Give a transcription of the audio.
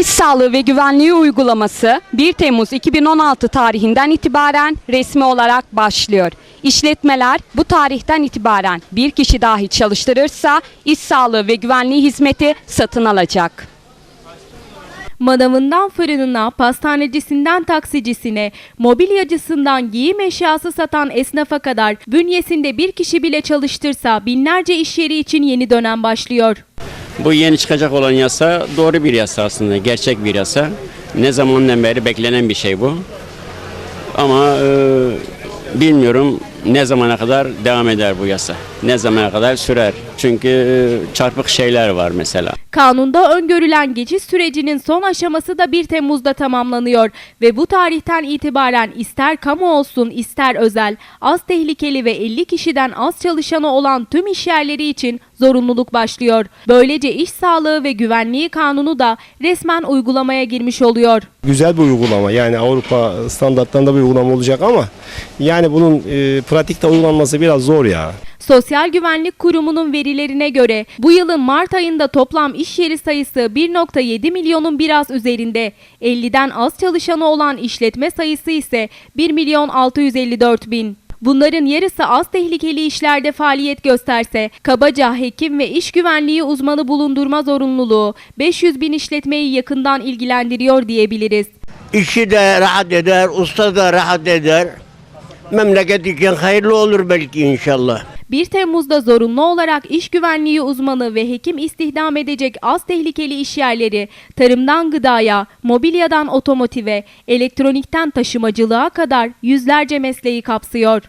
İş sağlığı ve güvenliği uygulaması 1 Temmuz 2016 tarihinden itibaren resmi olarak başlıyor. İşletmeler bu tarihten itibaren bir kişi dahi çalıştırırsa iş sağlığı ve güvenliği hizmeti satın alacak. Manavından fırınına, pastanecisinden taksicisine, mobilyacısından giyim eşyası satan esnafa kadar bünyesinde bir kişi bile çalıştırsa binlerce iş yeri için yeni dönem başlıyor. Bu yeni çıkacak olan yasa doğru bir yasa aslında, gerçek bir yasa. Ne zamandan beri beklenen bir şey bu. Ama e, bilmiyorum ne zamana kadar devam eder bu yasa. Ne zamana kadar sürer. Çünkü e, çarpık şeyler var mesela. Kanunda öngörülen geçiş sürecinin son aşaması da 1 Temmuz'da tamamlanıyor ve bu tarihten itibaren ister kamu olsun ister özel, az tehlikeli ve 50 kişiden az çalışanı olan tüm işyerleri için zorunluluk başlıyor. Böylece iş sağlığı ve güvenliği kanunu da resmen uygulamaya girmiş oluyor. Güzel bir uygulama yani Avrupa standartlarında bir uygulama olacak ama yani bunun e, pratikte uygulanması biraz zor ya. Sosyal Güvenlik Kurumu'nun verilerine göre bu yılın Mart ayında toplam iş yeri sayısı 1.7 milyonun biraz üzerinde. 50'den az çalışanı olan işletme sayısı ise 1 milyon 654 bin. Bunların yarısı az tehlikeli işlerde faaliyet gösterse, kabaca hekim ve iş güvenliği uzmanı bulundurma zorunluluğu 500 bin işletmeyi yakından ilgilendiriyor diyebiliriz. İşi de rahat eder, usta da rahat eder. Memleket için hayırlı olur belki inşallah. 1 Temmuz'da zorunlu olarak iş güvenliği uzmanı ve hekim istihdam edecek az tehlikeli iş yerleri, tarımdan gıdaya, mobilyadan otomotive, elektronikten taşımacılığa kadar yüzlerce mesleği kapsıyor.